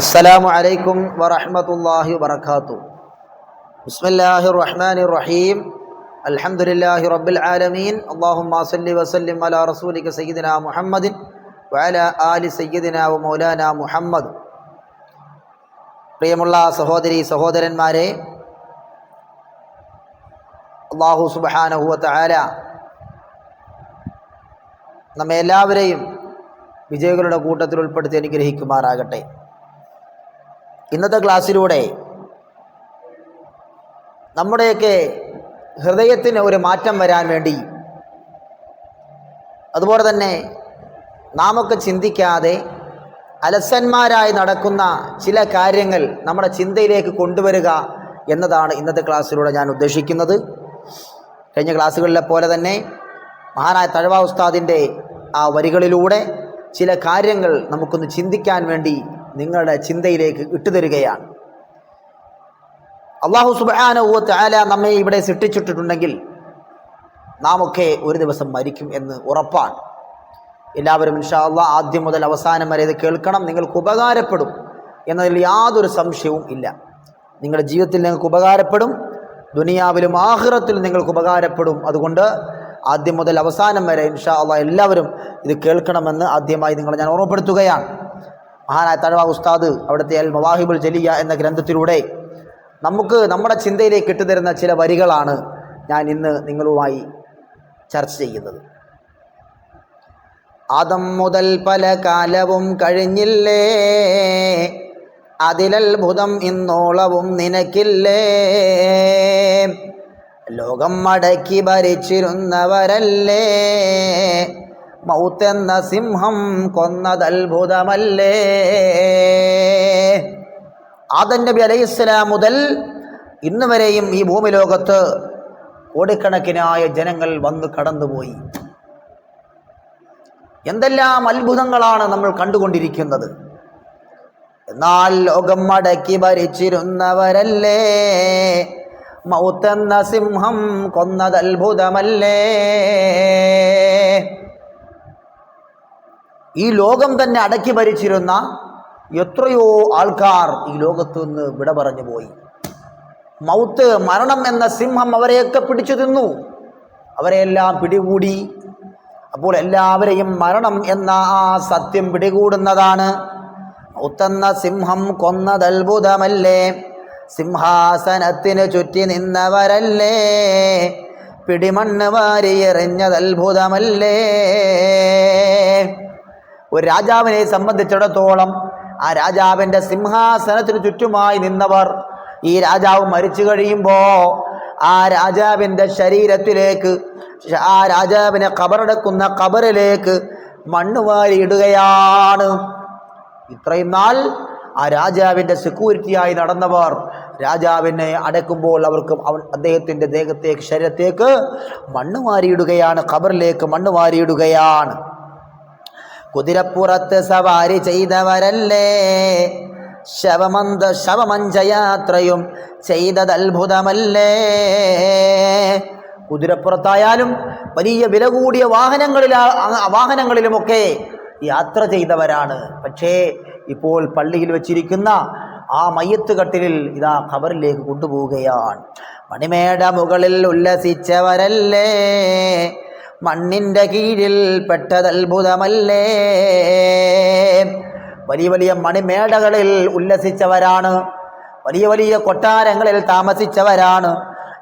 അസ്സലാമു അലൈക്കും വറഹമത്തല്ലാഹി വബർക്കാത്തു ബിസ്മില്ലാഹി റഹ്മാൻ റഹീം അൽഹംദുലില്ലാഹി റബ്ബിൽ ആലമീൻ. അള്ളാഹുമ്മ സല്ലി വസല്ലിം അല റസൂലിക സയ്യിദിന മുഹമ്മദിൻ വഅല ആലി സയ്യിദിന വ മൗലാന മുഹമ്മദ്. പ്രിയമുള്ള സഹോദരി സഹോദരന്മാരെ അള്ളാഹു സുബാനഹുവത്ത് ആല നമ്മെ എല്ലാവരെയും വിജയികളുടെ കൂട്ടത്തിൽ ഉൾപ്പെടുത്തി അനുഗ്രഹിക്കുമാറാകട്ടെ. ഇന്നത്തെ ക്ലാസ്സിലൂടെ നമ്മുടെയൊക്കെ ഹൃദയത്തിന് ഒരു മാറ്റം വരാൻ വേണ്ടി അതുപോലെ തന്നെ നാമൊക്കെ ചിന്തിക്കാതെ അലസന്മാരായി നടക്കുന്ന ചില കാര്യങ്ങൾ നമ്മുടെ ചിന്തയിലേക്ക് കൊണ്ടുവരിക എന്നതാണ് ഇന്നത്തെ ക്ലാസ്സിലൂടെ ഞാൻ ഉദ്ദേശിക്കുന്നത്. കഴിഞ്ഞ ക്ലാസ്സുകളിലെ പോലെ തന്നെ മഹാനായ തഴവ ഉസ്താദിന്റെ ആ വരികളിലൂടെ ചില കാര്യങ്ങൾ നമുക്കൊന്ന് ചിന്തിക്കാൻ വേണ്ടി നിങ്ങളുടെ ചിന്തയിലേക്ക് ഇട്ടുതരികയാണ്. അള്ളാഹു സുബാനവത്ത് ആല നമ്മെ ഇവിടെ സൃഷ്ടിച്ചിട്ടുണ്ടെങ്കിൽ നാം ഒക്കെ ഒരു ദിവസം മരിക്കും എന്ന് ഉറപ്പാണ്. എല്ലാവരും ഇൻഷാ അള്ളാ ആദ്യം മുതൽ അവസാനം വരെ ഇത് കേൾക്കണം. നിങ്ങൾക്ക് ഉപകാരപ്പെടും എന്നതിൽ യാതൊരു സംശയവും ഇല്ല. നിങ്ങളുടെ ജീവിതത്തിൽ നിങ്ങൾക്ക് ഉപകാരപ്പെടും ദുനിയാവിലും ആഹ്റത്തിലും നിങ്ങൾക്ക് ഉപകാരപ്പെടും. അതുകൊണ്ട് ആദ്യം മുതൽ അവസാനം വരെ ഇൻഷാ അള്ളാ എല്ലാവരും ഇത് കേൾക്കണമെന്ന് ആദ്യമായി നിങ്ങളെ ഞാൻ ഓർമ്മപ്പെടുത്തുകയാണ്. മഹാനായ തഴവ ഉസ്താദ് അവിടുത്തെ അൽ മവാഹിബുൽ ജലിയ എന്ന ഗ്രന്ഥത്തിലൂടെ നമുക്ക് നമ്മുടെ ചിന്തയിലേക്ക് ഇട്ടുതരുന്ന ചില വരികളാണ് ഞാൻ ഇന്ന് നിങ്ങളുമായി ചർച്ച ചെയ്യുന്നത്. ആദം മുതൽ പല കാലവും കഴിഞ്ഞില്ലേ? അതിലത്ഭുതം ഇന്നോളവും നിനക്കില്ലേ? ലോകം മടക്കി ഭരിച്ചിരുന്നവരല്ലേ? മൗത്തെന്ന സിംഹം കൊന്നതത്ഭുതമല്ലേ? ആദൻ നബി അലൈഹി ഇസ്ലാം മുതൽ ഇന്ന് വരെയും ഈ ഭൂമി ലോകത്ത് കോടിക്കണക്കിനായ ജനങ്ങൾ വന്ന് കടന്നുപോയി. എന്തെല്ലാം അത്ഭുതങ്ങളാണ് നമ്മൾ കണ്ടുകൊണ്ടിരിക്കുന്നത്. എന്നാൽ ലോകം മടക്കി ഭരിച്ചിരുന്നവരല്ലേ? മൗത്തെന്ന സിംഹം കൊന്നതത്ഭുതമല്ലേ? ഈ ലോകം തന്നെ അടക്കി ഭരിച്ചിരുന്ന എത്രയോ ആൾക്കാർ ഈ ലോകത്ത് നിന്ന് വിട പറഞ്ഞു പോയി. മൗത്ത് മരണം എന്ന സിംഹം അവരെയൊക്കെ പിടിച്ചു തിന്നു. അവരെയെല്ലാം പിടികൂടി. അപ്പോൾ എല്ലാവരെയും മരണം എന്ന ആ സത്യം പിടികൂടുന്നതാണ്. മൗത്തെന്ന സിംഹം കൊന്നതത്ഭുതമല്ലേ സിംഹാസനത്തിന് ചുറ്റി നിന്നവരല്ലേ? പിടിമണ്ണ് വാരി എറിഞ്ഞതത്ഭുതമല്ലേ ഒരു രാജാവിനെ സംബന്ധിച്ചിടത്തോളം ആ രാജാവിന്റെ സിംഹാസനത്തിന് ചുറ്റുമായി നിന്നവർ ഈ രാജാവ് മരിച്ചു കഴിയുമ്പോൾ ആ രാജാവിന്റെ ശരീരത്തിലേക്ക് ആ രാജാവിനെ കബറടക്കുന്ന കബറിലേക്ക് മണ്ണ് വാരിയിടുകയാണ്. ഇത്രയും നാൾ ആ രാജാവിന്റെ സെക്യൂരിറ്റിയായി നടന്നവർ രാജാവിനെ അടക്കുമ്പോൾ അവർക്ക് അവൻ അദ്ദേഹത്തിന്റെ ദേഹത്തേക്ക് ശരീരത്തേക്ക് മണ്ണ് വാരിയിടുകയാണ് ഖബറിലേക്ക് മണ്ണ് വാരിയിടുകയാണ്. കുതിരപ്പുറത്ത് സവാരി ചെയ്തവരല്ലേ? ശവമന്ത ശവമഞ്ചയാത്രയും ചെയ്തത് അത്ഭുതമല്ലേ കുതിരപ്പുറത്തായാലും വലിയ വില കൂടിയ വാഹനങ്ങളില വാഹനങ്ങളിലുമൊക്കെ യാത്ര ചെയ്തവരാണ്. പക്ഷേ ഇപ്പോൾ പള്ളിയിൽ വച്ചിരിക്കുന്ന ആ മയ്യത്ത് കട്ടിലിൽ ഇതാ ഖബറിലേക്ക് കൊണ്ടുപോവുകയാണ്. മണിമേട മുകളിൽ ഉല്ലസിച്ചവരല്ലേ? മണ്ണിന്റെ കീഴിൽ പെട്ടതത്ഭുതമല്ലേ? വലിയ വലിയ മണിമേടകളിൽ ഉല്ലസിച്ചവരാണ്. വലിയ വലിയ കൊട്ടാരങ്ങളിൽ താമസിച്ചവരാണ്.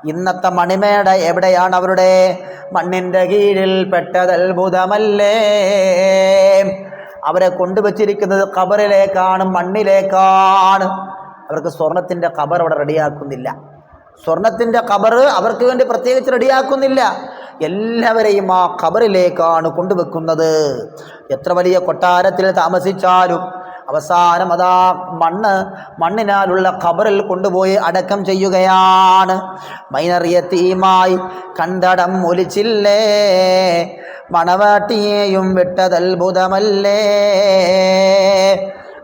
ഇന്നത്തെ മണിമേട എവിടെയാണ് അവരുടെ? മണ്ണിന്റെ കീഴിൽ പെട്ടതത്ഭുതമല്ലേ? അവരെ കൊണ്ടുവച്ചിരിക്കുന്നത് കബറിലേക്കാണ് മണ്ണിലേക്കാണ്. അവർക്ക് സ്വർണത്തിന്റെ കബർ അവിടെ റെഡിയാക്കുന്നില്ല. സ്വർണത്തിന്റെ ഖബർ അവർക്ക് വേണ്ടി പ്രത്യേകിച്ച് റെഡിയാക്കുന്നില്ല. എല്ലാവരെയും ആ ഖബറിലേക്കാണ് കൊണ്ടുവെക്കുന്നത്. എത്ര വലിയ കൊട്ടാരത്തിൽ താമസിച്ചാലും അവസാനം അതാ മണ്ണ് മണ്ണിനാലുള്ള ഖബറിൽ കൊണ്ടുപോയി അടക്കം ചെയ്യുകയാണ്. മൈനറിയത്തീമായി കണ്ടടം ഒലിച്ചില്ലേ? മണവാട്ടിയെയും വിട്ടതത്ഭുതമല്ലേ?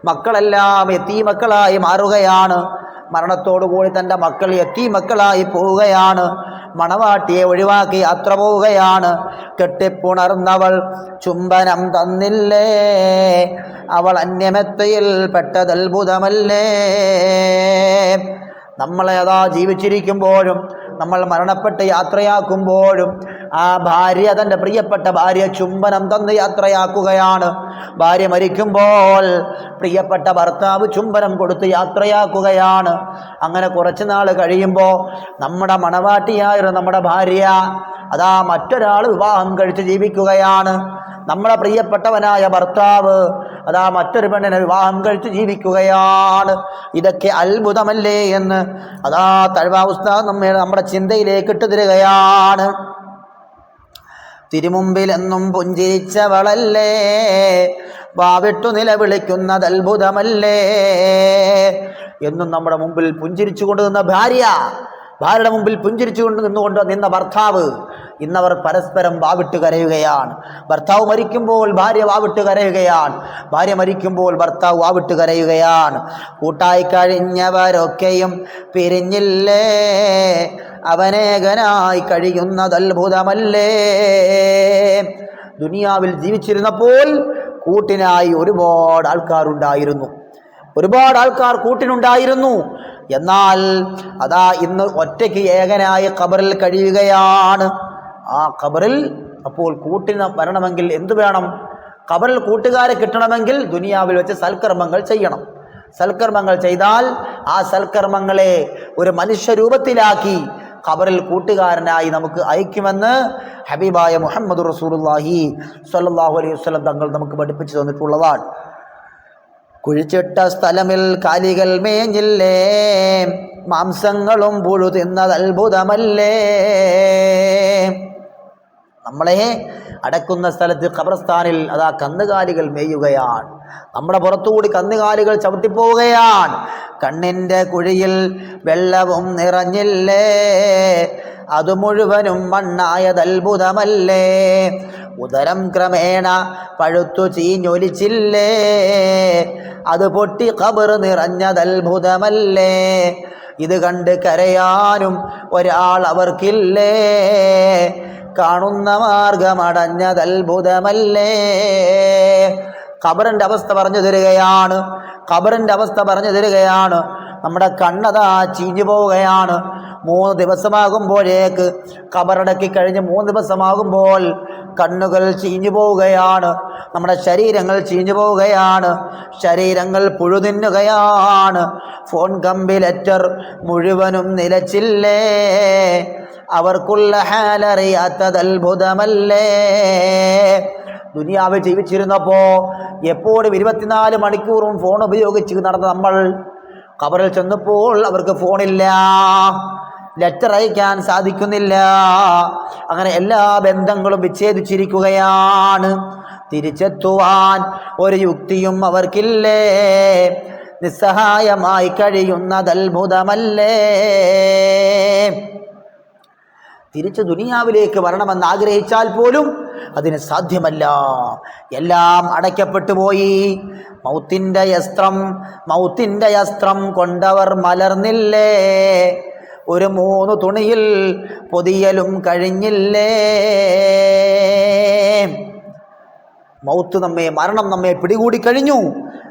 മക്കളെല്ലാം എത്തീ മക്കളായി മാറുകയാണ്. മരണത്തോടുകൂടി തന്റെ മക്കൾ എത്തി മക്കളായി പോവുകയാണ്. മണവാട്ടിയെ ഒഴിവാക്കി അത്ര പോവുകയാണ്. കെട്ടിപ്പുണർന്നവൾ ചുംബനം തന്നില്ലേ? അവൾ അന്യമെത്തയിൽ നമ്മളെ അതാ ജീവിച്ചിരിക്കുമ്പോഴും നമ്മൾ മരണപ്പെട്ട് യാത്രയാക്കുമ്പോഴും ആ ഭാര്യ തന്റെ പ്രിയപ്പെട്ട ഭാര്യ ചുംബനം തന്ന് യാത്രയാക്കുകയാണ്. ഭാര്യ മരിക്കുമ്പോൾ പ്രിയപ്പെട്ട ഭർത്താവ് ചുംബനം കൊടുത്ത് യാത്രയാക്കുകയാണ്. അങ്ങനെ കുറച്ച് നാൾ കഴിയുമ്പോൾ നമ്മുടെ മണവാട്ടിയായിരുന്ന നമ്മുടെ ഭാര്യ അതാ മറ്റൊരാൾ വിവാഹം കഴിച്ച് ജീവിക്കുകയാണ്. നമ്മളെ പ്രിയപ്പെട്ടവനായ ഭർത്താവ് അതാ മറ്റൊരു പെണ്ണിനെ വിവാഹം കഴിച്ച് ജീവിക്കുകയാണ്. ഇതൊക്കെ അത്ഭുതമല്ലേ എന്ന് അതാ തഴവാവസ്ഥ നമ്മെ നമ്മുടെ ചിന്തയിലേക്ക് ഇട്ടു തരികയാണ്. തിരുമുമ്പിൽ എന്നും പുഞ്ചിരിച്ചവളല്ലേ? വാവിട്ടു നിലവിളിക്കുന്നത് അത്ഭുതമല്ലേ? എന്നും നമ്മുടെ മുമ്പിൽ പുഞ്ചിരിച്ചുകൊണ്ട് നിന്ന ഭാര്യ ഭാര്യയുടെ മുമ്പിൽ പുഞ്ചിരിച്ചുകൊണ്ട് നിന്നുകൊണ്ട് നിന്ന ഭർത്താവ് ഇന്നവർ പരസ്പരം വാവിട്ട് കരയുകയാണ്. ഭർത്താവ് മരിക്കുമ്പോൾ ഭാര്യ വാവിട്ട് കരയുകയാണ്. ഭാര്യ മരിക്കുമ്പോൾ ഭർത്താവ് വാവിട്ട് കരയുകയാണ്. കൂട്ടായി കഴിഞ്ഞവരൊക്കെയും പിരിഞ്ഞില്ലേ? അവനേകനായി കഴിയുന്നത് അത്ഭുതമല്ലേ ദുനിയാവിൽ ജീവിച്ചിരുന്നപ്പോൾ കൂട്ടിനായി ഒരുപാട് ആൾക്കാരുണ്ടായിരുന്നു. ഒരുപാട് ആൾക്കാർ കൂട്ടിനുണ്ടായിരുന്നു. എന്നാൽ അതാ ഇന്ന് ഒറ്റയ്ക്ക് ഏകനായ ഖബറിൽ കഴിയുകയാണ്. ആ ഖബറിൽ അപ്പോൾ കൂട്ടിന് വരണമെങ്കിൽ എന്തു വേണം? ഖബറിൽ കൂട്ടുകാരെ കിട്ടണമെങ്കിൽ ദുനിയാവിൽ വെച്ച് സൽക്കർമ്മങ്ങൾ ചെയ്യണം. സൽക്കർമ്മങ്ങൾ ചെയ്താൽ ആ സൽക്കർമ്മങ്ങളെ ഒരു മനുഷ്യരൂപത്തിലാക്കി ഖബറിൽ കൂട്ടുകാരനായി നമുക്ക് അയക്കുമെന്ന് ഹബീബായ മുഹമ്മദ് റസൂലുള്ളാഹി സ്വല്ലല്ലാഹു അലൈഹി വസ്ലം തങ്ങൾ നമുക്ക് പഠിപ്പിച്ചു തന്നിട്ടുള്ളതാണ്. കുഴിച്ചിട്ട സ്ഥലമിൽ കാലികൾ മേഞ്ഞില്ലേ? മാംസങ്ങളും പുഴു തിന്നത് അത്ഭുതമല്ലേ? നമ്മളെ അടക്കുന്ന സ്ഥലത്ത് ഖബർസ്ഥാനിൽ അതാ കന്നുകാലികൾ മേയുകയാണ്. നമ്മുടെ പുറത്തുകൂടി കന്നുകാലികൾ ചവിട്ടിപ്പോവുകയാണ്. കണ്ണിന്റെ കുഴിയിൽ വെള്ളവും നിറഞ്ഞില്ലേ? അത് മുഴുവനും മണ്ണായത് അത്ഭുതമല്ലേ ഉദരം ക്രമേണ പഴുത്തു ചീഞ്ഞൊലിച്ചില്ലേ? അത് പൊട്ടി കബർ നിറഞ്ഞത് അത്ഭുതമല്ലേ ഇത് കണ്ട് കരയാനും ഒരാൾ അവർക്കില്ലേ? കാണുന്ന മാർഗമടഞ്ഞത് അത്ഭുതമല്ലേ ഖബറിന്റെ അവസ്ഥ പറഞ്ഞു തരികയാണ്. ഖബറിന്റെ അവസ്ഥ പറഞ്ഞു തരികയാണ്. നമ്മുടെ കണ്ണതാ ചീഞ്ഞു പോവുകയാണ്. മൂന്ന് ദിവസമാകുമ്പോഴേക്ക് ഖബറടക്കി കഴിഞ്ഞ് മൂന്ന് ദിവസമാകുമ്പോൾ കണ്ണുകൾ ചീഞ്ഞു പോവുകയാണ്. നമ്മുടെ ശരീരങ്ങൾ ചീഞ്ഞു പോവുകയാണ്. ശരീരങ്ങൾ പുഴുതിന്നുകയാണ്. ഫോൺ കമ്പി ലെറ്റർ മുഴുവനും നിലച്ചില്ലേ? അവർക്കുള്ള ഹാലറിയാത്തത് അത്ഭുതമല്ലേ ദുനിയാവിൽ ജീവിച്ചിരുന്നപ്പോൾ എപ്പോഴും ഇരുപത്തിനാല് മണിക്കൂറും ഫോൺ ഉപയോഗിച്ച് നടന്ന നമ്മൾ കബറിൽ ചെന്നപ്പോൾ അവർക്ക് ഫോണില്ല ലെറ്റർ അയക്കാൻ സാധിക്കുന്നില്ല. അങ്ങനെ എല്ലാ ബന്ധങ്ങളും വിച്ഛേദിച്ചിരിക്കുകയാണ്. തിരിച്ചെത്തുവാൻ ഒരു യുക്തിയും അവർക്കില്ലേ? നിസ്സഹായമായി കഴിയുന്നത് അത്ഭുതമല്ലേ തിരിച്ച് ദുനിയാവിലേക്ക് വരണമെന്ന് ആഗ്രഹിച്ചാൽ പോലും അതിന് സാധ്യമല്ല. എല്ലാം അടയ്ക്കപ്പെട്ടു പോയി. മൗത്തിന്റെ അസ്ത്രം മൗത്തിന്റെ അസ്ത്രം കൊണ്ടവർ മലർന്നില്ലേ? ഒരു മൂന്ന് തുണിയിൽ പൊതിയലും കഴിഞ്ഞില്ലേ? മൗത്ത് നമ്മെ മരണം നമ്മെ പിടികൂടി കഴിഞ്ഞു.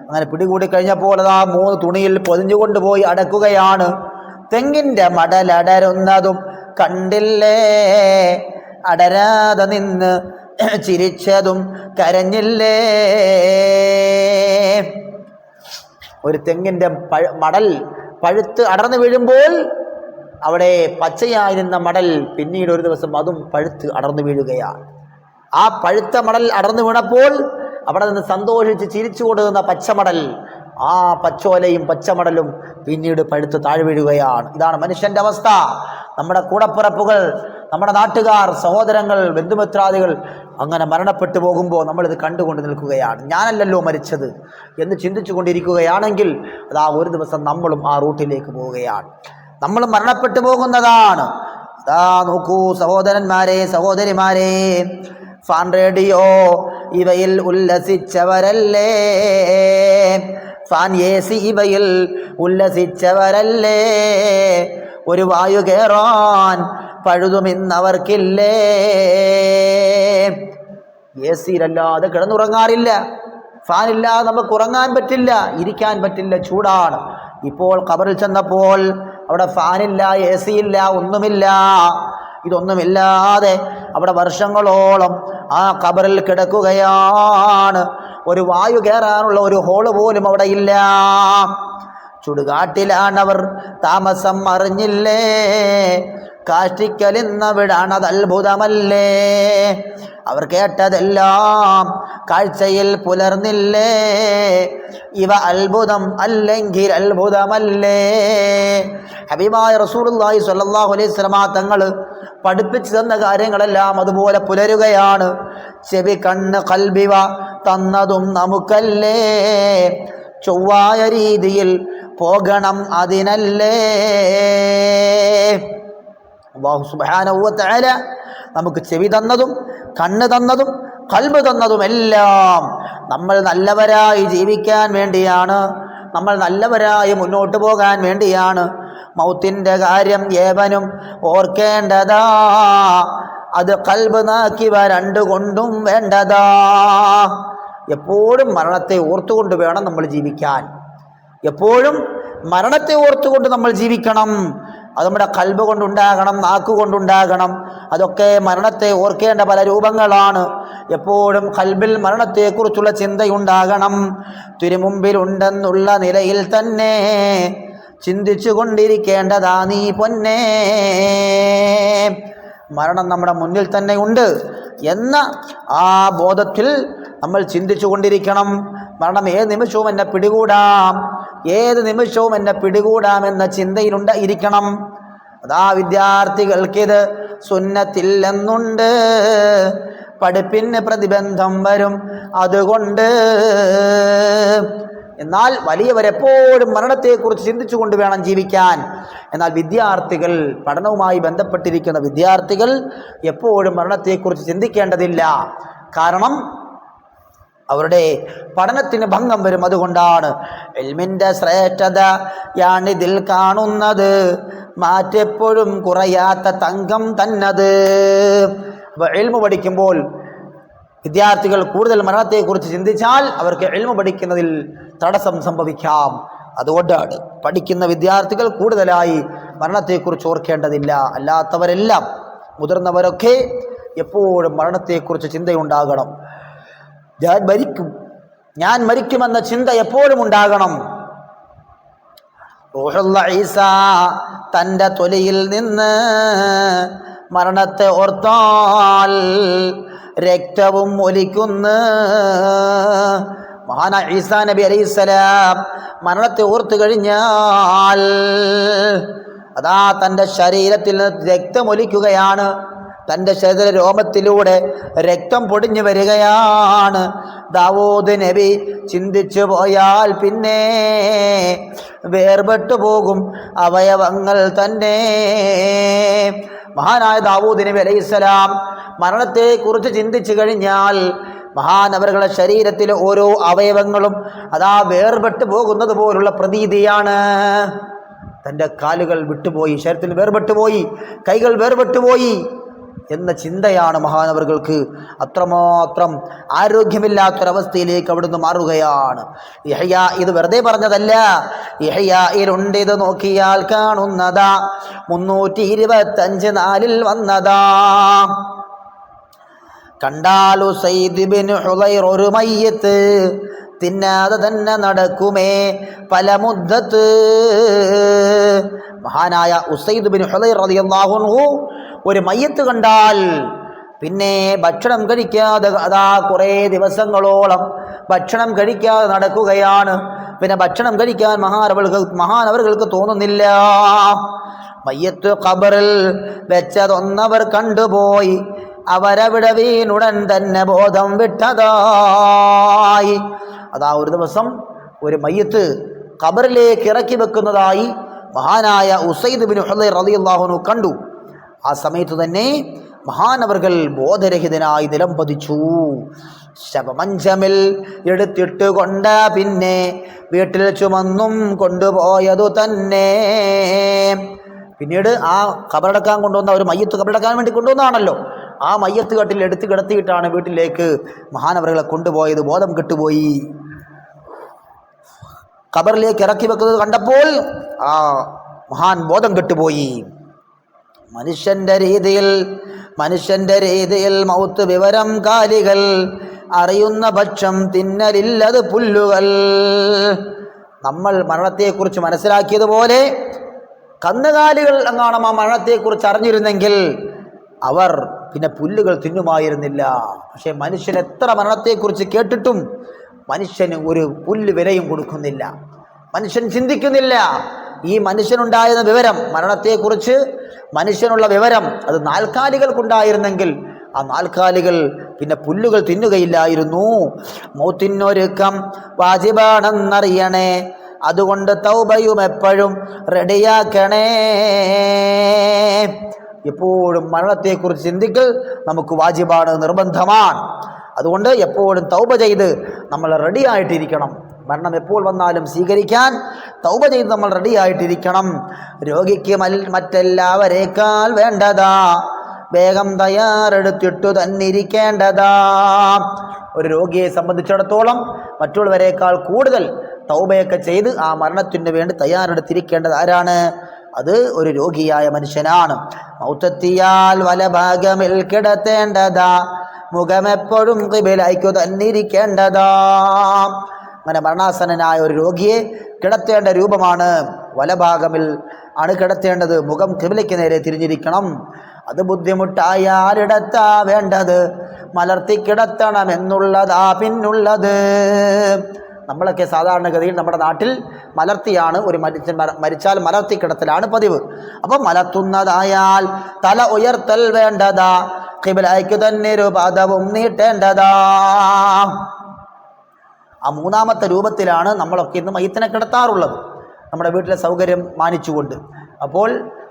അങ്ങനെ പിടികൂടി കഴിഞ്ഞപ്പോൾ അതാ മൂന്ന് തുണിയിൽ പൊതിഞ്ഞുകൊണ്ടുപോയി അടക്കുകയാണ്. തെങ്ങിന്റെ മടലടരുന്നതും കണ്ടില്ലേ? അടരാതെ നിന്ന് ചിരിച്ചതും കരഞ്ഞില്ലേ? ഒരു തെങ്ങിന്റെ മടൽ പഴുത്ത് അടർന്നു വീഴുമ്പോൾ അവിടെ പച്ചയായിരുന്ന മടൽ പിന്നീട് ഒരു ദിവസം അതും പഴുത്ത് അടർന്നു വീഴുകയാണ്. ആ പഴുത്ത മടൽ അടർന്നു വീണപ്പോൾ അവിടെ നിന്ന് സന്തോഷിച്ച് ചിരിച്ചു കൊടുക്കുന്ന പച്ചമടൽ ആ പച്ചോലയും പച്ചമടലും പിന്നീട് പഴുത്ത് താഴെ വീഴുകയാണ്. ഇതാണ് മനുഷ്യന്റെ അവസ്ഥ. നമ്മുടെ കൂടപ്പിറപ്പുകൾ നമ്മുടെ നാട്ടുകാർ സഹോദരങ്ങൾ ബന്ധുമിത്രാദികൾ അങ്ങനെ മരണപ്പെട്ടു പോകുമ്പോൾ നമ്മളിത് കണ്ടുകൊണ്ട് നിൽക്കുകയാണ്. ഞാനല്ലല്ലോ മരിച്ചത് എന്ന് ചിന്തിച്ചു കൊണ്ടിരിക്കുകയാണെങ്കിൽ അതാ ഒരു ദിവസം നമ്മളും ആ റൂട്ടിലേക്ക് പോവുകയാണ്. നമ്മൾ മരണപ്പെട്ടു പോകുന്നതാണ്. അതാ നോക്കൂ സഹോദരന്മാരെ സഹോദരിമാരെ ഫാൻ റേഡിയോ ഇവയിൽ ഉല്ലസിച്ചവരല്ലേ? ഫാൻ എ സി ഇവയിൽ ഉല്ലസിച്ചവരല്ലേ? ഒരു വായു കയറാൻ പഴുതുമിന്നവർക്കില്ലേ എ സിയിലല്ലാതെ കിടന്നുറങ്ങാറില്ല. ഫാനില്ലാതെ നമുക്ക് ഉറങ്ങാൻ പറ്റില്ല ഇരിക്കാൻ പറ്റില്ല ചൂടാണ്. ഇപ്പോൾ കബറിൽ ചെന്നപ്പോൾ അവിടെ ഫാനില്ല എ സി ഇല്ല ഒന്നുമില്ല. ഇതൊന്നുമില്ലാതെ അവിടെ വർഷങ്ങളോളം ആ കബറിൽ കിടക്കുകയാണ്. ഒരു വായു കയറാനുള്ള ഒരു ഹോൾ പോലും അവിടെ ഇല്ല. ചുടുകാട്ടിലാണവർ താമസം അറിഞ്ഞില്ലേ? കാഷ്ടിക്കലെന്നവിടാണത് അത്ഭുതമല്ലേ അവർ കേട്ടതെല്ലാം കാഴ്ചയിൽ പുലർന്നില്ലേ? ഇവ അത്ഭുതം അല്ലെങ്കിൽ അത്ഭുതമല്ലേ? ഹബീബായ റസൂലുള്ളാഹി സ്വല്ലല്ലാഹു അലൈഹി തങ്ങൾ പഠിപ്പിച്ചു തന്ന കാര്യങ്ങളെല്ലാം അതുപോലെ പുലരുകയാണ്. ചെവി കണ്ണ് കൽബിവ തന്നതും നമുക്കല്ലേ? ചൊവ്വായ രീതിയിൽ പോകണം അതിനല്ലേ. അള്ളാഹു നമുക്ക് ചെവി തന്നതും കണ്ണ് തന്നതും കൽബ് തന്നതും എല്ലാം നമ്മൾ നല്ലവരായി ജീവിക്കാൻ വേണ്ടിയാണ്. നമ്മൾ നല്ലവരായി മുന്നോട്ട് പോകാൻ വേണ്ടിയാണ്. മൗത്തിന്റെ കാര്യം ഏവനും ഓർക്കേണ്ടതാ. അത് കൽബ് നാക്കിവ രണ്ടുകൊണ്ടും വേണ്ടതാ. എപ്പോഴും മരണത്തെ ഓർത്തുകൊണ്ട് വേണം നമ്മൾ ജീവിക്കാൻ. എപ്പോഴും മരണത്തെ ഓർത്തുകൊണ്ട് നമ്മൾ ജീവിക്കണം. അത് നമ്മുടെ കൽബ് കൊണ്ടുണ്ടാകണം നാക്കുകൊണ്ടുണ്ടാകണം അതൊക്കെ മരണത്തെ ഓർക്കേണ്ട പല രൂപങ്ങളാണ്. എപ്പോഴും കൽബിൽ മരണത്തെക്കുറിച്ചുള്ള ചിന്തയുണ്ടാകണം. തിരുമുമ്പിലുണ്ടെന്നുള്ള നിലയിൽ തന്നെ ചിന്തിച്ചു കൊണ്ടിരിക്കേണ്ടതാ നീ പൊന്നേ. മരണം നമ്മുടെ മുന്നിൽ തന്നെ ഉണ്ട് എന്ന ആ ബോധത്തിൽ നമ്മൾ ചിന്തിച്ചു കൊണ്ടിരിക്കണം മരണം ഏത് നിമിഷവും എന്നെ പിടികൂടാം. ഏത് നിമിഷവും എന്നെ പിടികൂടാമെന്ന ചിന്തയിലുണ്ട് ഇരിക്കണം. അതാ വിദ്യാർത്ഥികൾക്കിത് സുന്നത്തില്ലെന്നുണ്ട്. പഠിപ്പിന് പ്രതിബന്ധം വരും അതുകൊണ്ട്. എന്നാൽ വലിയവരെപ്പോഴും മരണത്തെക്കുറിച്ച് ചിന്തിച്ചുകൊണ്ട് വേണം ജീവിക്കാൻ. എന്നാൽ വിദ്യാർത്ഥികൾ പഠനവുമായി ബന്ധപ്പെട്ടിരിക്കുന്ന വിദ്യാർത്ഥികൾ എപ്പോഴും മരണത്തെക്കുറിച്ച് ചിന്തിക്കേണ്ടതില്ല. കാരണം അവരുടെ പഠനത്തിന് ഭംഗം വരും അതുകൊണ്ടാണ് എൽമിന്റെ ശ്രേഷ്ഠതയാണിതിൽ കാണുന്നത്. മാറ്റെപ്പോഴും കുറയാത്ത തങ്കം തന്നത്. അപ്പോൾ എൽമു പഠിക്കുമ്പോൾ വിദ്യാർത്ഥികൾ കൂടുതൽ മരണത്തെക്കുറിച്ച് ചിന്തിച്ചാൽ അവർക്ക് എൽമ പഠിക്കുന്നതിൽ തടസ്സം സംഭവിക്കാം. അതുകൊണ്ടാണ് പഠിക്കുന്ന വിദ്യാർത്ഥികൾ കൂടുതലായി മരണത്തെക്കുറിച്ച് ഓർക്കേണ്ടതില്ല. അല്ലാത്തവരെല്ലാം മുതിർന്നവരൊക്കെ എപ്പോഴും മരണത്തെക്കുറിച്ച് ചിന്തയുണ്ടാകണം. ഞാൻ മരിക്കും. ഞാൻ മരിക്കുമെന്ന ചിന്ത എപ്പോഴും ഉണ്ടാകണം. ഈസ തന്റെ തൊലിയിൽ നിന്ന് മരണത്തെ ഓർത്താൽ രക്തവും ഒലിക്കുന്നു. മഹാന ഈസാ നബി അലൈസലാം മരണത്തെ ഓർത്തു കഴിഞ്ഞാൽ അതാ തന്റെ ശരീരത്തിൽ നിന്ന് രക്തമൊലിക്കുകയാണ് തന്റെ ശരീര രോമത്തിലൂടെ രക്തം പൊടിഞ്ഞു വരികയാണ്. ദാവൂദ് നബി ചിന്തിച്ചു പോയാൽ പിന്നെ വേർപെട്ടു പോകും അവയവങ്ങൾ തന്നെ. മഹാനായ ദാവൂദ് നബി അലൈഹിസ്സലാം മരണത്തെക്കുറിച്ച് ചിന്തിച്ചു കഴിഞ്ഞാൽ മഹാനവറുകളുടെ ശരീരത്തിലെ ഓരോ അവയവങ്ങളും അതാ വേർപെട്ടു പോകുന്നത് പോലുള്ള പ്രതീതിയാണ്. തന്റെ കാലുകൾ വിട്ടുപോയി ശരീരത്തിൽ വേർപെട്ടുപോയി കൈകൾ വേർപെട്ടുപോയി. എന്ന ചിന്തയാണ് മഹാനവറുകൾക്ക്. അത്രമാത്രം ആരോഗ്യമില്ലാത്തൊരവസ്ഥയിലേക്ക് അവിടുന്ന് മാറുകയാണ്. ഇഹയ ഇത് വെറുതെ പറഞ്ഞതല്ല. ഇഹയയിലുണ്ട് ഇത് നോക്കിയാൽ കാണുന്നതാ. മുന്നൂറ്റി ഇരുപത്തഞ്ച് നാലിൽ വന്നതാ. കണ്ടാലു ബിൻ ഹുലൈർ ഒരു മയ്യത്ത് തിന്നാതെ തന്നെ നടക്കുമേ. പല മുദ്ദത്ത്. മഹാനായ ഉസൈദ് ബിൻ അൻഹു ഒരു മയ്യത്ത് കണ്ടാൽ പിന്നെ ഭക്ഷണം കഴിക്കാതെ അതാ കുറേ ദിവസങ്ങളോളം ഭക്ഷണം കഴിക്കാതെ നടക്കുകയാണ്. പിന്നെ ഭക്ഷണം കഴിക്കാൻ മഹാനവർക്ക് മഹാനവർക്ക് തോന്നുന്നില്ല. മയ്യത്ത് ഖബറിൽ വെച്ചതൊന്നവർ കണ്ടുപോയി. അവരവിടെ വീണുടൻ തന്നെ ബോധം വിട്ടതായി. അതാ ഒരു ദിവസം ഒരു മയ്യത്ത് ഖബറിലേക്ക് ഇറക്കി വെക്കുന്നതായി മഹാനായ ഉസൈദ് ബിൻ ഹുദൈർ റളിയല്ലാഹുനു കണ്ടു. ആ സമയത്ത് തന്നെ മഹാനവർകൾ ബോധരഹിതനായി നിലംപതിച്ചു. ശവമഞ്ചമിൽ എടുത്തിട്ട് കൊണ്ട പിന്നെ വീട്ടിൽ ചുമന്നും കൊണ്ടുപോയതു തന്നെ. പിന്നീട് ആ കബറടക്കാൻ കൊണ്ടുവന്ന ഒരു മയ്യത്ത് കബറടക്കാൻ വേണ്ടി കൊണ്ടുവന്നാണല്ലോ ആ മയ്യത്ത് കട്ടിൽ എടുത്ത് കിടത്തിയിട്ടാണ് വീട്ടിലേക്ക് മഹാനവറുകളെ കൊണ്ടുപോയത്. ബോധം കെട്ടുപോയി. ഖബറിലേക്ക് ഇറക്കി വെക്കുന്നത് കണ്ടപ്പോൾ ആ മഹാൻ ബോധം കെട്ടുപോയി. മനുഷ്യന്റെ രീതിയിൽ മനുഷ്യന്റെ രീതിയിൽ മൗത്ത് വിവരം കാലികൾ അറിയുന്ന പക്ഷം തിന്നലില്ലത് പുല്ലുകൾ. നമ്മൾ മരണത്തെക്കുറിച്ച് മനസ്സിലാക്കിയതുപോലെ കന്നുകാലികൾ എങ്ങാണം ആ മരണത്തെക്കുറിച്ച് അറിഞ്ഞിരുന്നെങ്കിൽ അവർ പിന്നെ പുല്ലുകൾ തിന്നുമായിരുന്നില്ല. പക്ഷേ മനുഷ്യൻ എത്ര മരണത്തെക്കുറിച്ച് കേട്ടിട്ടും മനുഷ്യന് ഒരു പുല്ല് വിലയും കൊടുക്കുന്നില്ല. മനുഷ്യൻ ചിന്തിക്കുന്നില്ല. ഈ മനുഷ്യനുണ്ടായിരുന്ന വിവരം മരണത്തെക്കുറിച്ച് മനുഷ്യനുള്ള വിവരം അത് നാൽക്കാലികൾക്കുണ്ടായിരുന്നെങ്കിൽ ആ നാൽക്കാലികൾ പിന്നെ പുല്ലുകൾ തിന്നുകയില്ലായിരുന്നു. മൂത്തിനൊരുക്കം വാജിബാണെന്നറിയണേ. അതുകൊണ്ട് തൗബയും എപ്പോഴും റെഡിയാക്കണേ. എപ്പോഴും മരണത്തെക്കുറിച്ച് ചിന്തിക്കൽ നമുക്ക് വാജിബാണ് നിർബന്ധമാണ്. അതുകൊണ്ട് എപ്പോഴും തൗബ ചെയ്ത് നമ്മൾ റെഡി ആയിട്ടിരിക്കണം. മരണം എപ്പോൾ വന്നാലും സ്വീകരിക്കാൻ തൗബ ചെയ്ത് നമ്മൾ റെഡി ആയിട്ടിരിക്കണം. രോഗിക്ക് മൽ മറ്റെല്ലാവരേക്കാൾ വേണ്ടതാ. വേഗം തയ്യാറെടുത്തിട്ടു തന്നിരിക്കേണ്ടതാ. ഒരു രോഗിയെ സംബന്ധിച്ചിടത്തോളം മറ്റുള്ളവരെക്കാൾ കൂടുതൽ തൗബയൊക്കെ ചെയ്ത് ആ മരണത്തിന് വേണ്ടി തയ്യാറെടുത്തിരിക്കേണ്ടത് ആരാണ്? അത് ഒരു രോഗിയായ മനുഷ്യനാണ്. മൗത്തത്തിയാൽ വലഭാഗമിൽ കിടത്തേണ്ടതാ. മുഖമെപ്പോഴും കിബിലായിക്കു തന്നിരിക്കേണ്ടതാ അങ്ങനെ മരണാസനനായ ഒരു രോഗിയെ കിടത്തേണ്ട രൂപമാണ് വലഭാഗമിൽ ആണ് കിടത്തേണ്ടത്. മുഖം കിബിലയ്ക്ക് നേരെ തിരിഞ്ഞിരിക്കണം. അത് ബുദ്ധിമുട്ടായാലിടത്താ വേണ്ടത്? മലർത്തി കിടത്തണമെന്നുള്ളതാ പിന്നുള്ളത്. നമ്മളൊക്കെ സാധാരണഗതിയിൽ നമ്മുടെ നാട്ടിൽ മലർത്തിയാണ് ഒരു മരിച്ച മരിച്ചാൽ മലർത്തി കിടത്തലാണ് പതിവ്. അപ്പോൾ മലർത്തുന്നതായാൽ തല ഉയർത്തൽ വേണ്ടതാ കിബിലായിക്ക് തന്നെ ഒരു പദവും നീട്ടേണ്ടതാ. ആ മൂന്നാമത്തെ രൂപത്തിലാണ് നമ്മളൊക്കെ ഇന്ന് മയ്യത്തിനെ കിടത്താറുള്ളത്. നമ്മുടെ വീട്ടിലെ സൗകര്യം മാനിച്ചുകൊണ്ട്. അപ്പോൾ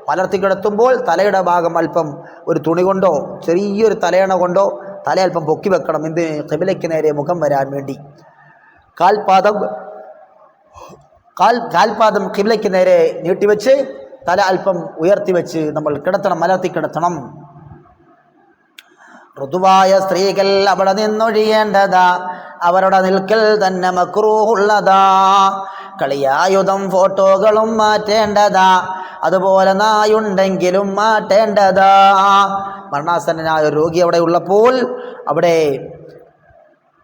മലർത്തി കിടത്തുമ്പോൾ തലയുടെ ഭാഗം അല്പം ഒരു തുണി കൊണ്ടോ ചെറിയൊരു തലയണ കൊണ്ടോ തല അല്പം പൊക്കി വെക്കണം. എന്ത് കിബിലയ്ക്ക് നേരെ മുഖം വരാൻ വേണ്ടി. കാൽപാദം കാൽ കാൽപാദം കിബിലയ്ക്ക് നേരെ നീട്ടിവെച്ച് തല അല്പം ഉയർത്തി വെച്ച് നമ്മൾ കിടത്തണം മലർത്തി കിടത്തണം. ഋതുവായ സ്ത്രീകൾ അവിടെ നിന്നൊഴിയേണ്ടതാ. അവരുടെ നിൽക്കൽ തന്നെ മക്രൂഹുള്ളതാ. കളിയായുധം ഫോട്ടോകളും മാറ്റേണ്ടതാ. അതുപോലെ നായുണ്ടെങ്കിലും മാറ്റേണ്ടതാ. മരണാസന്നനായ രോഗി അവിടെ ഉള്ളപ്പോൾ അവിടെ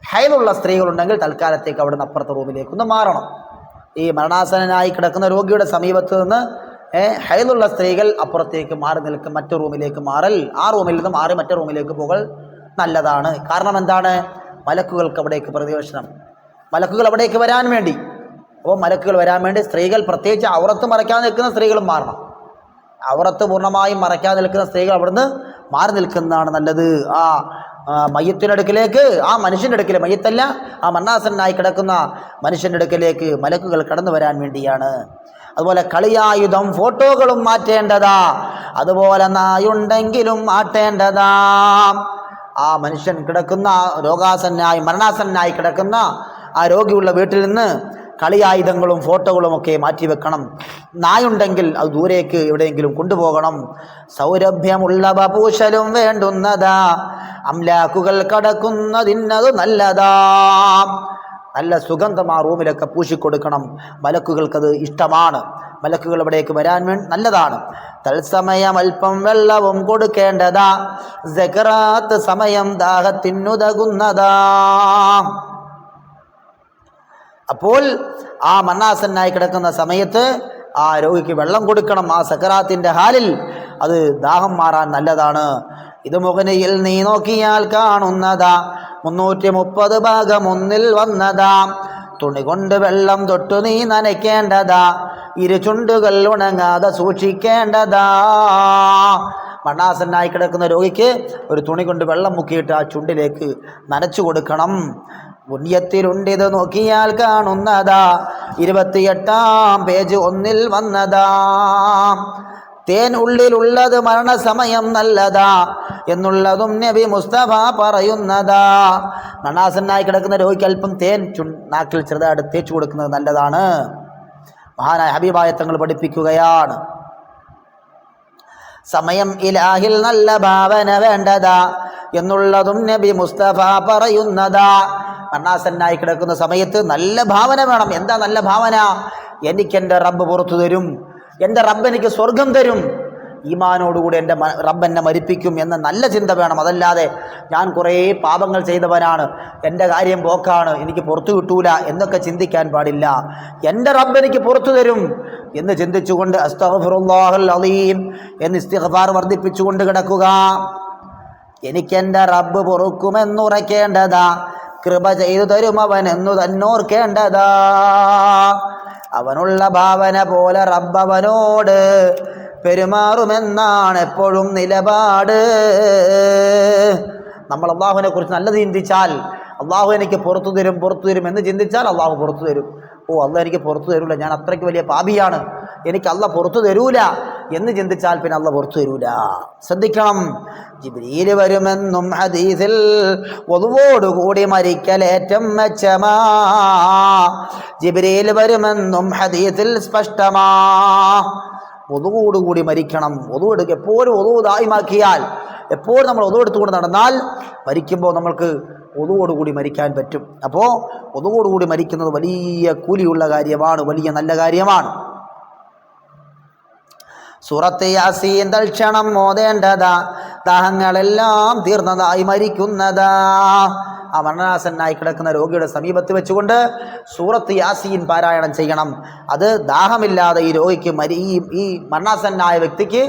ഹൈലുള്ള സ്ത്രീകളുണ്ടെങ്കിൽ തൽക്കാലത്തേക്ക് അവിടെ നിന്ന് അപ്പുറത്തെ റൂമിലേക്ക് ഒന്ന് മാറണം. ഈ മരണാസനായി കിടക്കുന്ന രോഗിയുടെ സമീപത്ത് നിന്ന് ഹൈലുള്ള സ്ത്രീകൾ അപ്പുറത്തേക്ക് മാറി നിൽക്കും മറ്റു റൂമിലേക്ക് മാറൽ. ആ റൂമിൽ നിന്ന് മാറി മറ്റു റൂമിലേക്ക് പോകൽ നല്ലതാണ്. കാരണം എന്താണ്? മലക്കുകൾക്ക് അവിടേക്ക് പ്രതിവേഷണം. മലക്കുകൾ അവിടേക്ക് വരാൻ വേണ്ടി. അപ്പോൾ മലക്കുകൾ വരാൻ വേണ്ടി സ്ത്രീകൾ പ്രത്യേകിച്ച് അവറത്ത് മറയ്ക്കാൻ നിൽക്കുന്ന സ്ത്രീകളും മാറണം. അവറത്ത് പൂർണമായും മറയ്ക്കാൻ നിൽക്കുന്ന സ്ത്രീകൾ അവിടുന്ന് മാറി നിൽക്കുന്നതാണ് നല്ലത്. ആ മയ്യത്തിന്റെ അടുക്കിലേക്ക് ആ മനുഷ്യന്റെ അടുക്കിലെ മയ്യത്തല്ല ആ മണ്ണാസനായി കിടക്കുന്ന മനുഷ്യന്റെ അടുക്കിലേക്ക് മലക്കുകൾ കടന്നു വരാൻ വേണ്ടിയാണ്. അതുപോലെ കളിയായുധം ഫോട്ടോകളും മാറ്റേണ്ടതാ. അതുപോലെ നായുണ്ടെങ്കിലും മാറ്റേണ്ടതാ. ആ മനുഷ്യൻ കിടക്കുന്ന രോഗാസനായി മരണാസനായി കിടക്കുന്ന ആ രോഗിയുള്ള വീട്ടിൽ നിന്ന് കളിയായുധങ്ങളും ഫോട്ടോകളും ഒക്കെ മാറ്റിവെക്കണം. നായുണ്ടെങ്കിൽ അത് ദൂരേക്ക് എവിടെയെങ്കിലും കൊണ്ടുപോകണം. സൗരഭ്യമുള്ള പൂശലും വേണ്ടുന്നതാ. അംലാക്കുകൾ കടക്കുന്നതിനത് നല്ലതാ. നല്ല സുഗന്ധം ആ റൂമിലൊക്കെ പൂശിക്കൊടുക്കണം. മലക്കുകൾക്കത് ഇഷ്ടമാണ്. മലക്കുകൾ അവിടേക്ക് വരാൻ നല്ലതാണ്. തത്സമയം അല്പം വെള്ളവും കൊടുക്കേണ്ടതാ. ജഗറാത്ത് സമയം ദാഹത്തിനുതകുന്നതാ. അപ്പോൾ ആ മണ്ണാസനായി കിടക്കുന്ന സമയത്ത് ആ രോഗിക്ക് വെള്ളം കൊടുക്കണം ആ സക്കറാത്തിന്റെ ഹാലിൽ. അത് ദാഹം മാറാൻ നല്ലതാണ്. ഇത് മുഖനയിൽ നീ നോക്കിയാൽ കാണുന്നതാ. മുന്നൂറ്റി മുപ്പത് ഭാഗം ഒന്നിൽ വന്നതാ. തുണി കൊണ്ട് വെള്ളം തൊട്ടു നീ നനയ്ക്കേണ്ടതാ. ഇരു ചുണ്ടുകൾ ഉണങ്ങാതെ സൂക്ഷിക്കേണ്ടതാ. മണ്ണാസനായി കിടക്കുന്ന രോഗിക്ക് ഒരു തുണി കൊണ്ട് വെള്ളം മുക്കിയിട്ട് ആ ചുണ്ടിലേക്ക് നനച്ചു കൊടുക്കണം. പുണ്യത്തിലുണ്ടിത് നോക്കിയാൽ കാണുന്നതാ. ഇരുപത്തിയെട്ടാം പേജ് ഒന്നിൽ വന്നതാ. തേൻ ഉള്ളിലുള്ളത് മരണസമയം നല്ലതാ എന്നുള്ളതും നബി മുസ്തഫ പറയുന്നതാ. മണാസനായി കിടക്കുന്ന രോഗിക്ക് അല്പം തേൻ ചു നാക്കിൽ ചെറുതായിട്ട് തേച്ചു കൊടുക്കുന്നത് നല്ലതാണ്. മഹാനായ ഹബീബായ തങ്ങൾ പഠിപ്പിക്കുകയാണ്. സമയം ഇലാഹിൽ നല്ല ഭാവന വേണ്ടതാ എന്നുള്ളതും നബി മുസ്തഫ പറയുന്നതാ. മണ്ണാസന്നായി കിടക്കുന്ന സമയത്ത് നല്ല ഭാവന വേണം. എന്താ നല്ല ഭാവന? എനിക്കെന്റെ റബ്ബ് പുറത്തു തരും. എന്റെ റബ്ബ് എനിക്ക് സ്വർഗം തരും. ഈമാനോടുകൂടി എന്റെ റബ്ബ് എന്നെ മരിപ്പിക്കും എന്ന നല്ല ചിന്ത വേണം. അതല്ലാതെ ഞാൻ കുറേ പാപങ്ങൾ ചെയ്തവനാണ്. എന്റെ കാര്യം പോക്കാണ്. എനിക്ക് പുറത്തു കിട്ടൂല എന്നൊക്കെ ചിന്തിക്കാൻ പാടില്ല. എന്റെ റബ്ബ് എനിക്ക് പുറത്തു തരും എന്ന് ചിന്തിച്ചുകൊണ്ട് അസ്തഗ്ഫിറുല്ലാഹൽ അലീം എന്ന് ഇസ്തിഗ്ഫാർ വർദ്ധിപ്പിച്ചുകൊണ്ട് കിടക്കുക. എനിക്കെന്റെ റബ്ബ് പൊറുക്കുമെന്നുറയ്ക്കേണ്ടതാ. കൃപ ചെയ്തു തരും അവൻ എന്നു തന്നോർക്കേണ്ടതാ അവനുള്ള ഭാവന പോലെ റബ്ബ് അവനോട് പെരുമാറുമെന്നാണ് എപ്പോഴും നിലപാട്. നമ്മൾ അള്ളാഹുവിനെ കുറിച്ച് നല്ലത് ചിന്തിച്ചാൽ അള്ളാഹു എനിക്ക് പുറത്തു തരും പുറത്തു തരും എന്ന് ചിന്തിച്ചാൽ അള്ളാഹു പുറത്തു തരും. ഓ അല്ല എനിക്ക് പുറത്തു തരൂല. ഞാൻ അത്രയ്ക്ക് വലിയ പാപിയാണ്. എനിക്ക് അല്ല പുറത്തു തരൂല എന്ന് ചിന്തിച്ചാൽ പിന്നെ അല്ല പുറത്തു തരൂല. ശ്രദ്ധിക്കണം. ജിബ്രീൽ വരുമെന്നും ഹദീസിൽ ഒതുവോടുകൂടി മരിക്കലേറ്റം മെച്ചമാ. ജിബ്രീൽ വരുമെന്നും ഹദീസിൽ സ്പഷ്ടമാ. ഒതുവോടുകൂടി മരിക്കണം. ഒതുവെടുക്കുക എപ്പോഴും ഒതുവ് ദായമാക്കിയാൽ എപ്പോഴും നമ്മൾ ഒതുവെടുത്തുകൊണ്ട് നടന്നാൽ മരിക്കുമ്പോൾ നമ്മൾക്ക് ഒതുവോടുകൂടി മരിക്കാൻ പറ്റും. അപ്പോൾ ഒതുവോടുകൂടി മരിക്കുന്നത് വലിയ കൂലിയുള്ള കാര്യമാണ് വലിയ നല്ല കാര്യമാണ്. സുറത്ത് യാസീൻ തൽക്ഷണം മോതേണ്ടതാ ദാഹങ്ങളെല്ലാം തീർന്നതായി മരിക്കുന്നതാ. ആ മരണാസന്നായി കിടക്കുന്ന രോഗിയുടെ സമീപത്ത് വെച്ചുകൊണ്ട് സൂറത്ത് യാസീൻ പാരായണം ചെയ്യണം. അത് ദാഹമില്ലാതെ ഈ രോഗിക്ക് മരി ഈ ഈ മരണാസന്നായ വ്യക്തിക്ക്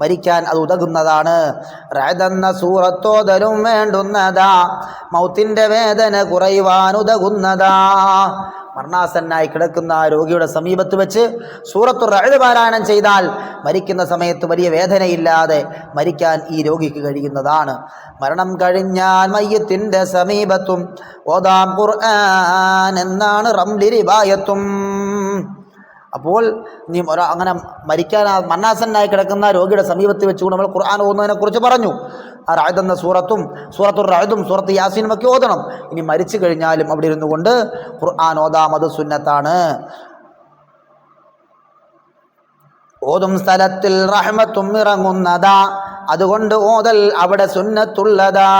മരിക്കാൻ അത് ഉതകുന്നതാണ്. റേതെന്ന സൂറത്തോതലും വേണ്ടുന്നതാ. മൗത്തിന്റെ വേദന കുറയുവാൻ മരണാസന്നായി കിടക്കുന്ന ആ രോഗിയുടെ സമീപത്ത് വെച്ച് സൂറത്തു റഴ് പാരായണം ചെയ്താൽ മരിക്കുന്ന സമയത്ത് വലിയ വേദനയില്ലാതെ മരിക്കാൻ ഈ രോഗിക്ക് കഴിയുന്നതാണ്. മരണം കഴിഞ്ഞാൽ മയ്യത്തിന്റെ സമീപത്തും ഓതാം ഖുർആൻ എന്നാണ് റംലി റിവായത്തും. അപ്പോൾ നീ ഒരാ അങ്ങനെ മരിക്കാൻ മന്നാസനായി കിടക്കുന്ന രോഗിയുടെ സമീപത്ത് വെച്ചുകൊണ്ട് നമ്മൾ ഖുർആൻ ഓതുന്നതിനെ കുറിച്ച് പറഞ്ഞു. ആ എന്ന സൂറത്തും സൂറത്തു റായതും സൂറത്ത് യാസീനും ഒക്കെ ഓതണം. ഇനി മരിച്ചു കഴിഞ്ഞാലും അവിടെ ഇരുന്നു കൊണ്ട് ഖുർആൻ ഓതാം അത് സുന്നത്താണ്. ഓതും സ്ഥലത്തിൽ റഹ്മത്തും ഇറങ്ങുന്നതാ. അതുകൊണ്ട് ഓതൽ അവിടെ സുന്നത്തുള്ളതാ.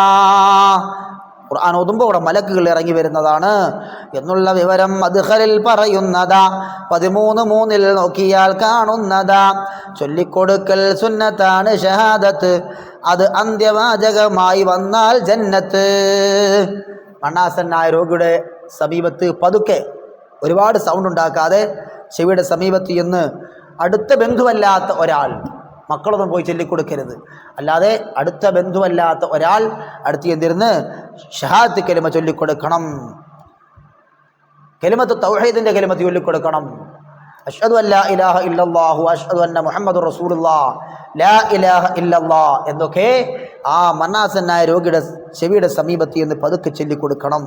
ഖുർആൻ ഓതുമ്പോൾ മലക്കുകൾ ഇറങ്ങി വരുന്നതാണ് എന്നുള്ള വിവരം അദ്ഹലിൽ പറയുന്നതാ. പതിമൂന്ന് മൂന്നിൽ നോക്കിയാൽ കാണുന്നതാ. ചൊല്ലിക്കൊടുക്കൽ സുന്നത്താണ് ഷഹാദത്ത്. അത് അന്ത്യവാചകമായി വന്നാൽ ജന്നത്ത്. മണ്ണാസന്നായ രോഗിയുടെ സമീപത്ത് പതുക്കെ ഒരുപാട് സൗണ്ട് ഉണ്ടാക്കാതെ ചെവിയുടെ സമീപത്ത് എന്ന് അടുത്ത ബന്ധുവല്ലാത്ത ഒരാൾ മക്കളൊന്നും പോയി ചൊല്ലിക്കൊടുക്കരുത്. അല്ലാതെ അടുത്ത ബന്ധുവല്ലാത്ത ഒരാൾ അടുത്ത് എന്തിരുന്ന് ഷഹാത്ത് കലിമ ചൊല്ലിക്കൊടുക്കണം. കലിമത്ത് തൗഹീദിന്റെ കലിമത്ത് ചൊല്ലിക്കൊടുക്കണം. അഷ്ഹദു അല്ല ഇലാഹ ഇല്ലല്ലാഹു അഷ്ഹദു അന്ന മുഹമ്മദ് റസൂലുല്ലാ ലാ ഇലാഹ ഇല്ലല്ലാ എന്നൊക്കെ ആ മന്നാസന്നായ രോഗിയുടെ ചെവിയുടെ സമീപത്ത് എന്ന് പതുക്കെ ചൊല്ലിക്കൊടുക്കണം.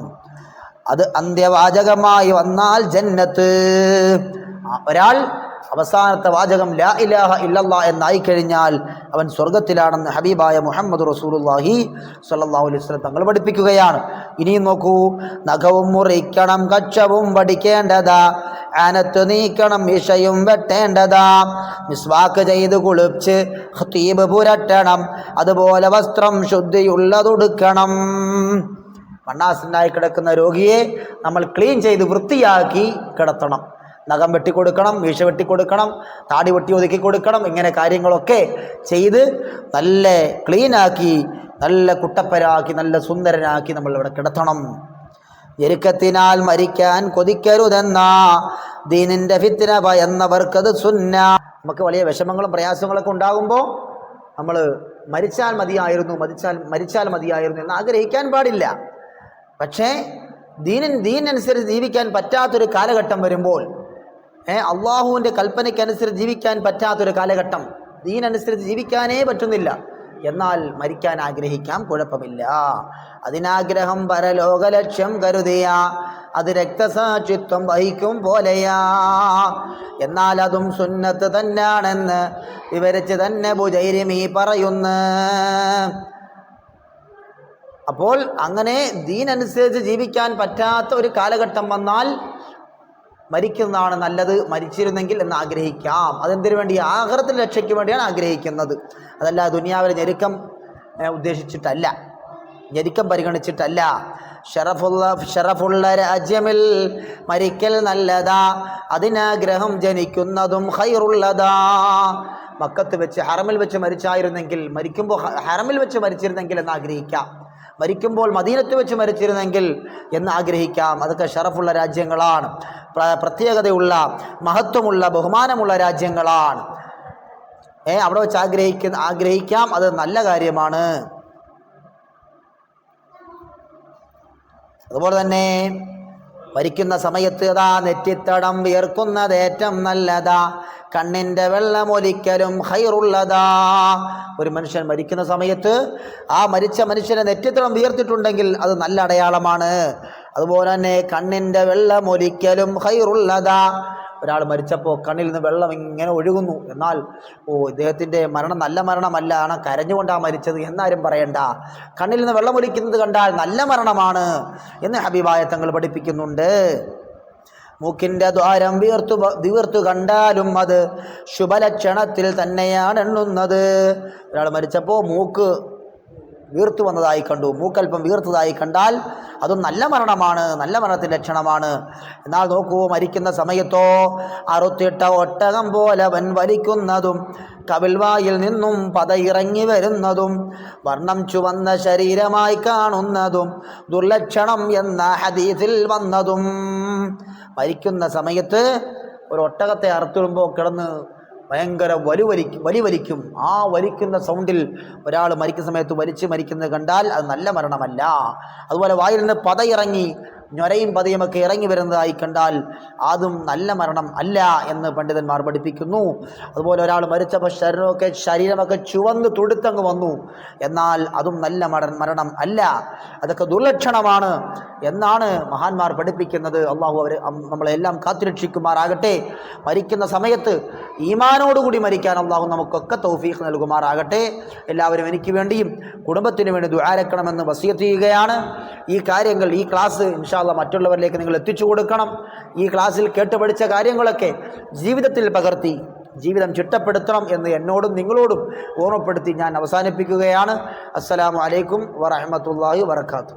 അത് അന്ത്യവാചകമായി വന്നാൽ ജന്നത്ത്. ഒരാൾ അവസാനത്തെ വാചകം ലാ ഇലാഹ ഇല്ലല്ലാ എന്നായി കഴിഞ്ഞാൽ അവൻ സ്വർഗത്തിലാണെന്ന് ഹബീബായ മുഹമ്മദ് റസൂലുള്ളാഹി സ്വല്ലല്ലാഹു അലൈഹി വസല്ലം തങ്ങൾ പഠിപ്പിക്കുകയാണ്. ഇനിയും നോക്കൂ നഖവും മുറിക്കണം കച്ചവും പഠിക്കേണ്ടതാ. ആനത്ത് നീക്കണം ഇഷയും വെട്ടേണ്ടതാ. മിസ്വാക്ക് ചെയ്ത് കുളിച്ച് ഖതീബ് പുരട്ടണം അതുപോലെ വസ്ത്രം ശുദ്ധിയുള്ളതൊടുക്കണം. മണ്ണാസിനായി കിടക്കുന്ന രോഗിയെ നമ്മൾ ക്ലീൻ ചെയ്ത് വൃത്തിയാക്കി കിടത്തണം. നഖം വെട്ടിക്കൊടുക്കണം വീഴ്ച വെട്ടിക്കൊടുക്കണം താടി വെട്ടി ഒതുക്കി കൊടുക്കണം ഇങ്ങനെ കാര്യങ്ങളൊക്കെ ചെയ്ത് നല്ല ക്ലീനാക്കി നല്ല കുട്ടപ്പരാക്കി നല്ല സുന്ദരനാക്കി നമ്മൾ ഇവിടെ കിടത്തണം. ഞെരുക്കത്തിനാൽ മരിക്കാൻ കൊതിക്കരുതെന്ന ദീനിന്റെ ഫിത്തിന ഭയന്നവർക്കത് സുന്ന. നമുക്ക് വലിയ വിഷമങ്ങളും പ്രയാസങ്ങളൊക്കെ ഉണ്ടാകുമ്പോൾ നമ്മൾ മരിച്ചാൽ മതിയായിരുന്നു മരിച്ചാൽ മരിച്ചാൽ മതിയായിരുന്നു എന്ന് ആഗ്രഹിക്കാൻ പാടില്ല. പക്ഷേ ദീനൻ ദീനനുസരിച്ച് ജീവിക്കാൻ പറ്റാത്തൊരു കാലഘട്ടം വരുമ്പോൾ അള്ളാഹുവിന്റെ കൽപ്പനയ്ക്കനുസരിച്ച് ജീവിക്കാൻ പറ്റാത്തൊരു കാലഘട്ടം. ദീനനുസരിച്ച് ജീവിക്കാനേ പറ്റുന്നില്ല. എന്നാൽ മരിക്കാൻ ആഗ്രഹിക്കാം കുഴപ്പമില്ല. അതിനാഗ്രഹം പരലോക ലക്ഷ്യം കരുതിയ അത് രക്തസാക്ഷിത്വം വഹിക്കും പോലെയാ. എന്നാൽ അതും സുന്നത്ത് തന്നെയാണെന്ന് വിവരിച്ച് തന്നെ ബുജൈരിമി പറയുന്നു. അപ്പോൾ അങ്ങനെ ദീനനുസരിച്ച് ജീവിക്കാൻ പറ്റാത്ത ഒരു കാലഘട്ടം വന്നാൽ മരിക്കുന്നതാണ് നല്ലത് മരിച്ചിരുന്നെങ്കിൽ എന്ന് ആഗ്രഹിക്കാം. അതെന്തിനു വേണ്ടി? ആഹ്റത്തിൽ രക്ഷയ്ക്ക് വേണ്ടിയാണ് ആഗ്രഹിക്കുന്നത്. അതല്ല ദുനിയാവിലെ ഞെരുക്കം ഉദ്ദേശിച്ചിട്ടല്ല. ഞെരുക്കം പരിഗണിച്ചിട്ടല്ല. ഷറഫുള്ള ഷറഫുള്ള രാജ്യമിൽ മരിക്കൽ നല്ലതാ. അതിനാഗ്രഹം ജനിക്കുന്നതും ഹൈറുള്ളതാ മക്കത്ത് വെച്ച് ഹറമിൽ വെച്ച് മരിച്ചായിരുന്നെങ്കിൽ മരിക്കുമ്പോൾ ഹറമിൽ വെച്ച് മരിച്ചിരുന്നെങ്കിൽ എന്ന് ആഗ്രഹിക്കാം. മരിക്കുമ്പോൾ മദീനത്ത് വെച്ച് മരിച്ചിരുന്നെങ്കിൽ എന്ന് ആഗ്രഹിക്കാം. അതൊക്കെ ഷറഫുള്ള രാജ്യങ്ങളാണ്. പ്രത്യേകതയുള്ള മഹത്വമുള്ള ബഹുമാനമുള്ള രാജ്യങ്ങളാണ്. ഏ അവിടെ വെച്ച് ആഗ്രഹിക്കുന്ന ആഗ്രഹിക്കാം. അത് നല്ല കാര്യമാണ്. അതുപോലെ തന്നെ മരിക്കുന്ന സമയത്ത് അതാ നെറ്റിത്തടം വിയർക്കുന്നത് ഏറ്റവും നല്ലതാ. കണ്ണിന്റെ വെള്ളം ഒലിക്കലും ഹൈറുള്ളതാ. ഒരു മനുഷ്യൻ മരിക്കുന്ന സമയത്ത് ആ മരിച്ച മനുഷ്യനെ നെറ്റിത്തടം വിയർത്തിട്ടുണ്ടെങ്കിൽ അത് നല്ല അടയാളമാണ്. അതുപോലെ തന്നെ കണ്ണിന്റെ വെള്ളം ഒലിക്കലും ഹൈറുള്ളതാ. ഒരാൾ മരിച്ചപ്പോൾ കണ്ണിൽ നിന്ന് വെള്ളം ഇങ്ങനെ ഒഴുകുന്നു. എന്നാൽ ഓ ഇദ്ദേഹത്തിന്റെ മരണം നല്ല മരണമല്ല ആണ് കരഞ്ഞുകൊണ്ടാണ് മരിച്ചത് എന്നാരും പറയണ്ട. കണ്ണിൽ നിന്ന് വെള്ളം ഒലിക്കുന്നത് കണ്ടാൽ നല്ല മരണമാണ് എന്ന് ഹബീബായ തങ്ങൾ പഠിപ്പിക്കുന്നുണ്ട്. മൂക്കിന്റെ ദ്വാരം വീർത്തു വീർത്തു കണ്ടാലും അത് ശുഭലക്ഷണത്തിൽ തന്നെയാണ് എണ്ണുന്നത്. ഒരാൾ മരിച്ചപ്പോൾ മൂക്ക് വീർത്തു വന്നതായി കണ്ടു. മൂക്കൽപ്പം വീർത്തതായി കണ്ടാൽ അതും നല്ല മരണമാണ്. നല്ല മരണത്തിന്റെ ലക്ഷണമാണ് എന്നാൽ നോക്കൂ മരിക്കുന്ന സമയത്തോ അറുത്തിട്ട ഒട്ടകം പോലെ വൻ വലിക്കുന്നതും കവിൽവായിൽ നിന്നും പതയിറങ്ങി വരുന്നതും വർണം ചുവന്ന ശരീരമായി കാണുന്നതും ദുർലക്ഷണം എന്ന ഹദീസിൽ വന്നതും. മരിക്കുന്ന സമയത്ത് ഒരു ഒട്ടകത്തെ അറുത്തിടുമ്പോൾ കിടന്ന് ഭയങ്കര വലി വലിക്കും വലി വലിക്കും ആ വലിക്കുന്ന സൗണ്ടിൽ ഒരാൾ മരിക്കുന്ന സമയത്ത് വലിച്ച് മരിക്കുന്നത് കണ്ടാൽ അത് നല്ല മരണമല്ല. അതുപോലെ വായിൽ നിന്ന് പതയിറങ്ങി ഞൊരയും പതയുമൊക്കെ ഇറങ്ങി വരുന്നതായി കണ്ടാൽ അതും നല്ല മരണം അല്ല എന്ന് പണ്ഡിതന്മാർ പഠിപ്പിക്കുന്നു. അതുപോലെ ഒരാൾ മരിച്ചപ്പോൾ ശരീരമൊക്കെ ശരീരമൊക്കെ ചുവന്ന് തുടുത്തങ്ങ് വന്നു. എന്നാൽ അതും നല്ല മര മരണം അല്ല. അതൊക്കെ ദുർലക്ഷണമാണ് എന്നാണ് മഹാന്മാർ പഠിപ്പിക്കുന്നത്. അള്ളാഹു അവർ നമ്മളെല്ലാം കാത്തുരക്ഷിക്കുമാറാകട്ടെ. മരിക്കുന്ന സമയത്ത് ഈമാനോടുകൂടി മരിക്കാൻ അള്ളാഹു നമുക്കൊക്കെ തൗഫീഖ് നൽകുമാറാകട്ടെ. എല്ലാവരും എനിക്ക് വേണ്ടിയും കുടുംബത്തിന് വേണ്ടി ദ്വാരക്കണമെന്ന് വസിയത്ത് ഈ കാര്യങ്ങൾ ഈ ക്ലാസ് ഇൻഷാല്ല മറ്റുള്ളവരിലേക്ക് നിങ്ങൾ എത്തിച്ചു കൊടുക്കണം. ഈ ക്ലാസ്സിൽ കേട്ട് പഠിച്ച കാര്യങ്ങളൊക്കെ ജീവിതത്തിൽ പകർത്തി ജീവിതം ചിട്ടപ്പെടുത്തണം എന്ന് എന്നോടും നിങ്ങളോടും ഓർമ്മപ്പെടുത്തി ഞാൻ അവസാനിപ്പിക്കുകയാണ്. അസ്സലാമു അലൈക്കും വറഹമത്തല്ലാഹി വബർക്കാത്തു